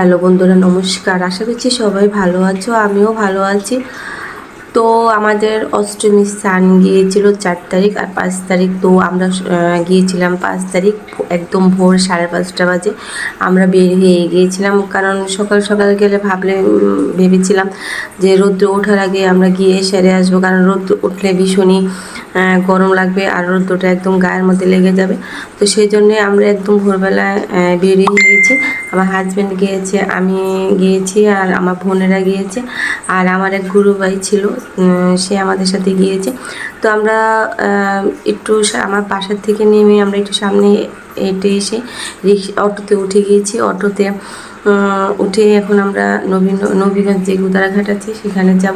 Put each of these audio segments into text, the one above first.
Hello বন্ধুরা, নমস্কার। আশা করছি সবাই ভালো আছো, আমিও ভালো আছি। তো আমাদের অষ্টমী স্থান গিয়েছিল চার তারিখ আর পাঁচ তারিখ, তো আমরা গিয়েছিলাম পাঁচ তারিখ একদম ভোর সাড়ে পাঁচটা বাজে। আমরা বের হয়ে গিয়েছিলাম কারণ সকাল সকাল গেলে ভাবলে ভেবেছিলাম যে রোদ্র ওঠার আগে আমরা গিয়ে সেরে আসব, কারণ রোদ্র উঠলে ভীষণই গরম লাগবে আর রোদ্রটা একদম গায়ের মধ্যে লেগে যাবে। তো সেই জন্যে আমরা একদম ভোরবেলায় বেরিয়ে গিয়েছি। আমার হাজব্যান্ড গিয়েছে, আমি গিয়েছি আর আমার বোনেরা গিয়েছে। আর আমার এক গুরু ভাই ছিল সে আমাদের সাথে গিয়েছে। তো আমরা একটু আমার বাসার থেকে নেমে আমরা একটু সামনে হেঁটে এসে রিক্সা, অটোতে উঠে গিয়েছি। অটোতে উঠে এখন আমরা নবীন নবীগঞ্জ যে গুদারাঘাট আছে, সেখানে যাব।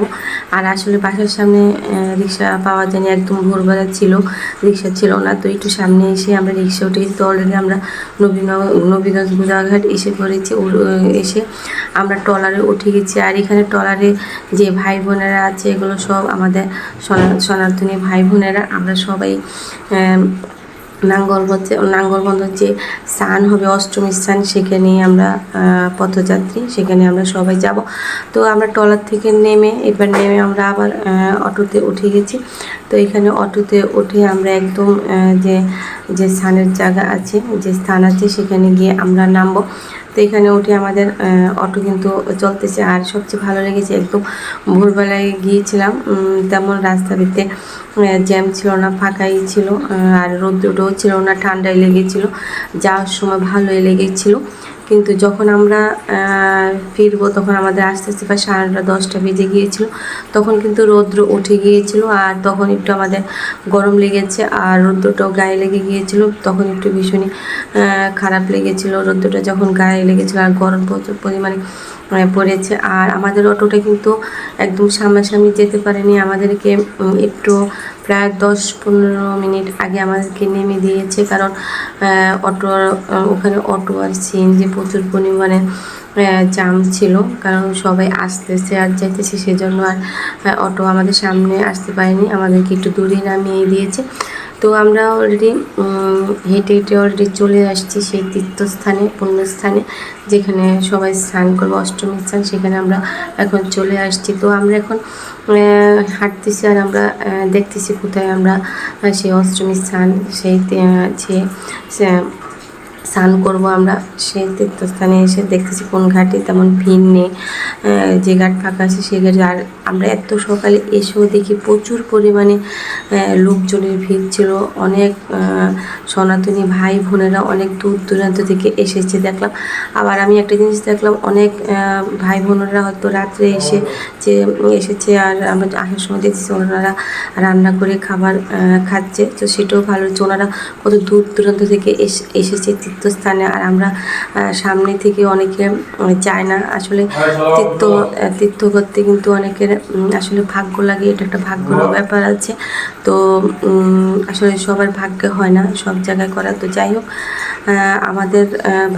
আর আসলে বাসার সামনে রিক্সা পাওয়া যায়নি একদম ভোরবেলা ছিল, রিক্সা ছিল না। তো একটু সামনে এসে আমরা রিক্সা উঠে গেছি তো অলরেডি আমরা নবীন নবীগঞ্জ গুদারাঘাট এসে পড়েছি। এসে আমরা ট্রলারে উঠে গেছি। আর এখানে ট্রলারে যে ভাই বোনেরা আছে, এগুলো সব আমাদের সনা- সনাতনী ভাই বোনেরা। আমরা সবাই আহ, নাঙ্গলবন্ধ নাঙ্গলবন্ধ যে স্থান হবে অষ্টমী স্থান সেখানে আমরা পথযাত্রী সেখানে আমরা সবাই যাব। তো আমরা টলার থেকে নেমে এবার নেমে আমরা আবার অটোতে উঠে গেছি। তো এখানে অটোতে উঠে আমরা একদম যে যে স্থানের জায়গা আছে, যে স্থান আছে সেখানে গিয়ে আমরা নামবো। তো এখানে উঠে আমাদের অটো কিন্তু চলতেছে। আর সবচেয়ে ভালো লেগেছে, একদম ভোরবেলায় গিয়েছিলাম তেমন রাস্তাটিতে জ্যাম ছিল না, ফাঁকাই ছিল আর রোদ্রটাও ছিল না, ঠান্ডাই লেগেছিল। যাওয়ার সময় ভালোই লেগেছিল। কিন্তু যখন আমরা ফিরবো তখন আমাদের আস্তে আস্তে প্রায় সাড়ে দশটা বেজে গিয়েছিল। তখন কিন্তু রৌদ্র উঠে গিয়েছিল আর তখন একটু আমাদের গরম লেগেছে আর রৌদ্রটাও গায়ে লেগে গিয়েছিল। তখন একটু ভীষণই খারাপ লেগেছিল রৌদ্রটা যখন গায়ে লেগেছিল আর গরম প্রচুর পরিমাণে পড়েছে। আর আমাদের অটোটা কিন্তু একদম সামনাসামনি যেতে পারেনি। আমাদেরকে একটু প্রায় দশ পনেরো মিনিট আগে আমাদেরকে নেমে দিয়েছে কারণ অটো ওখানে অটো আর সিএনজি প্রচুর পরিমাণে জাম ছিল কারণ সবাই আসতেছে আর যাইতেছে সেজন্য আর অটো আমাদের সামনে আসতে পারেনি। আমাদেরকে একটু দূরে নামিয়ে দিয়েছে। তো আমরা অলরেডি হেঁটে হেঁটে অলরেডি চলে আসছি সেই তীর্থস্থানে, পুণ্যস্থানে, যেখানে সবাই স্নান করব অষ্টমী স্থান, সেখানে আমরা এখন চলে আসছি। তো আমরা এখন হাঁটতেছি আর আমরা দেখতেছি কোথায় আমরা সেই অষ্টমী স্থান, সেই যে স্নান করব আমরা। সেই তীর্থস্থানে এসে দেখতেছি কোন ঘাটে তেমন ভিড় নেই। যে ঘাট ফাঁকা আছে সে ঘাটে। আর আমরা এত সকালে এসেও দেখি প্রচুর পরিমাণে লোকজনের ভিড় ছিল। অনেক সনাতনী ভাই বোনেরা অনেক দূর দূরান্ত থেকে এসেছে দেখলাম। আবার আমি একটা জিনিস দেখলাম, অনেক ভাই বোনেরা হয়তো রাত্রে এসে যে এসেছে আর আমরা আসার সময় দেখছি ওনারা রান্না করে খাবার খাচ্ছে। তো সেটাও ভালো হচ্ছে। ওনারা কত দূর দূরান্ত থেকে এস- এসেছে। তীর্থস্থানে আর আমরা সামনে থেকে অনেকে যায় না। আসলে তীর্থ তীর্থ করতে কিন্তু অনেকের আসলে ভাগ্য লাগে এটা একটা ভাগ্যর ব্যাপার আছে। তো আসলে সবার ভাগ্যে হয় না সব জায়গায় করা। তো যাই হোক আমাদের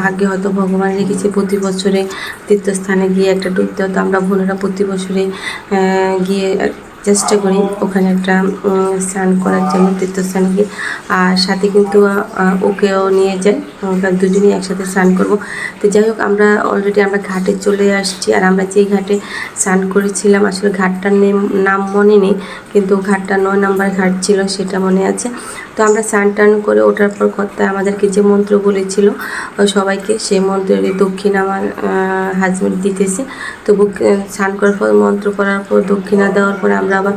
ভাগ্যে হয়তো ভগবান রেখেছে প্রতি বছরে তীর্থস্থানে গিয়ে একটা ডুবতে হতো আমরা বোনেরা প্রতি বছরে গিয়ে চেষ্টা করি ওখানে একটা স্নান করার জন্য তীর্থস্থানে গিয়ে আর সাথে কিন্তু ওকেও নিয়ে যাই। দুজনেই একসাথে স্নান করব। তো যাই হোক আমরা অলরেডি আমরা ঘাটে চলে আসছি। আর আমরা যেই ঘাটে স্নান করেছিলাম আসলে ঘাটটার নেম মনে নেই কিন্তু ঘাটটা নয় নাম্বার ঘাট ছিল সেটা মনে আছে। তো আমরা স্নান টান করে ওঠার পর কর্তা আমাদেরকে যে মন্ত্র বলেছিল সবাইকে সেই মন্ত্রের দক্ষিণ আমার হাজব্যান্ড দিতেছে। তো বুক- আহ, স্নান করার পর মন্ত্র করার পর দক্ষিণা দেওয়ার পর আমরা আবার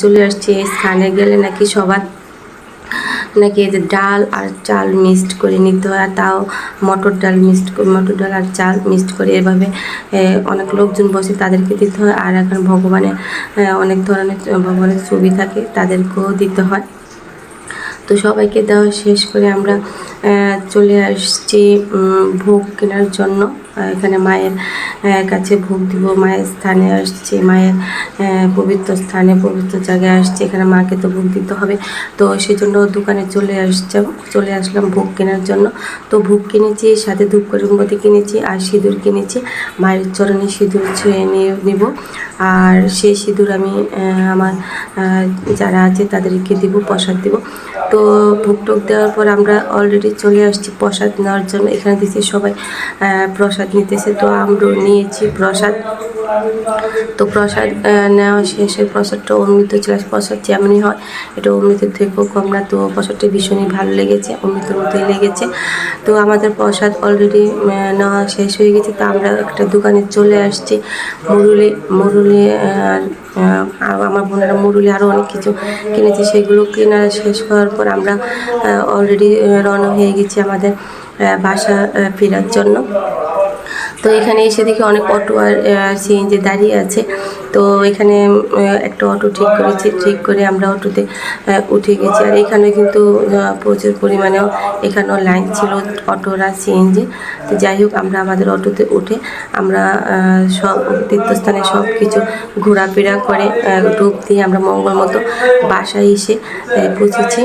চলে আসছি এই স্থানে গেলে নাকি সবার, নাকি যে ডাল আর চাল মিক্সড করে নিতে হয় তাও মটর ডাল মিক্সড মটর ডাল আর চাল মিক্সড করে এভাবে অনেক লোকজন বসে তাদেরকে দিতে হয়, আর এখন ভগবানের অনেক ধরনের, ভগবানের ছবি থাকে, তাদেরকেও দিতে হয়। তো সবাইকে দেওয়া শেষ করে আমরা চলে আসছি ভোগ কেনার জন্য। এখানে মায়ের কাছে ভোগ দিব। মায়ের স্থানে আসছি, মায়ের পবিত্র স্থানে, পবিত্র জায়গায় আসছি। এখানে মাকে তো ভোগ দিতে হবে। তো সেই জন্য দোকানে চলে আসছে, চলে আসলাম ভোগ কেনার জন্য। তো ভোগ কিনেছি, সাথে ধূপকর্মতি কিনেছি আর সিঁদুর কিনেছি। মায়ের চরণে সিঁদুর ছুঁয়ে নিয়ে নিব। আর সেই সিঁদুর আমি আমার যারা আছে তাদেরকে দিব, প্রসাদ দিব। তো ভোগ টোক দেওয়ার পর আমরা অলরেডি চলে আসছি প্রসাদ নেওয়ার জন্য। এখানে দেখছি সবাই প্রসাদ নিতেছে। তো আমরাও নিয়েছি প্রসাদ। তো প্রসাদ নেওয়া শেষে প্রসাদটা অমৃত ছিল। প্রসাদ যেমনই হয়, এটা অমৃতের থেকেও কম না। তো প্রসাদটা ভীষণই ভালো লেগেছে, অমৃতের মতোই লেগেছে। তো আমাদের প্রসাদ অলরেডি নেওয়া শেষ হয়ে গেছে। তো আমরা একটা দোকানে চলে আসছি। মুরুলি মুরুলি আর আমার বোনেরা মুরুলি আরও অনেক কিছু কিনেছে। সেগুলো কেনা শেষ হওয়ার পর আমরা অলরেডি রওনা হয়ে গেছি আমাদের বাসা ফেরার জন্য। তো এখানে এসে দেখি অনেক অটো আর সিএনজি দাঁড়িয়ে আছে। তো এখানে একটা অটো ঠিক করেছি, ঠিক করে আমরা অটোতে উঠে গেছি। আর এখানে কিন্তু প্রচুর পরিমাণে এখানেও লাইন ছিল অটোর সিএনজি তো যাই হোক, আমরা আমাদের অটোতে উঠে আমরা সব তীর্থস্থানে সব কিছু ঘোরাফেরা করে ডুব দিয়ে আমরা মঙ্গল মতো বাসায় এসে পৌঁছেছি।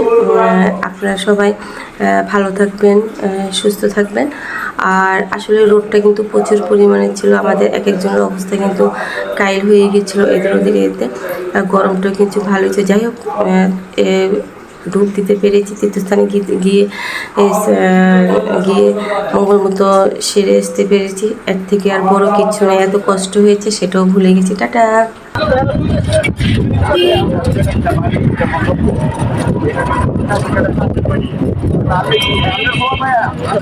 আপনারা সবাই ভালো থাকবেন সুস্থ থাকবেন। আর আসলে রোদটা কিন্তু প্রচুর পরিমাণে ছিল। আমাদের এক একজনের অবস্থা কিন্তু কাইল হয়ে গেছিল এদের ওদের এতে আর গরমটাও কিন্তু ভালো হয়েছে যাই হোক ডুব দিতে পেরেছি। তীর্থস্থানে গিয়ে গিয়ে মঙ্গল মতো সেরে আসতে পেরেছি। এর থেকে আর বড় কিছু নেই এত কষ্ট হয়েছে, সেটাও ভুলে গেছি। টাটা!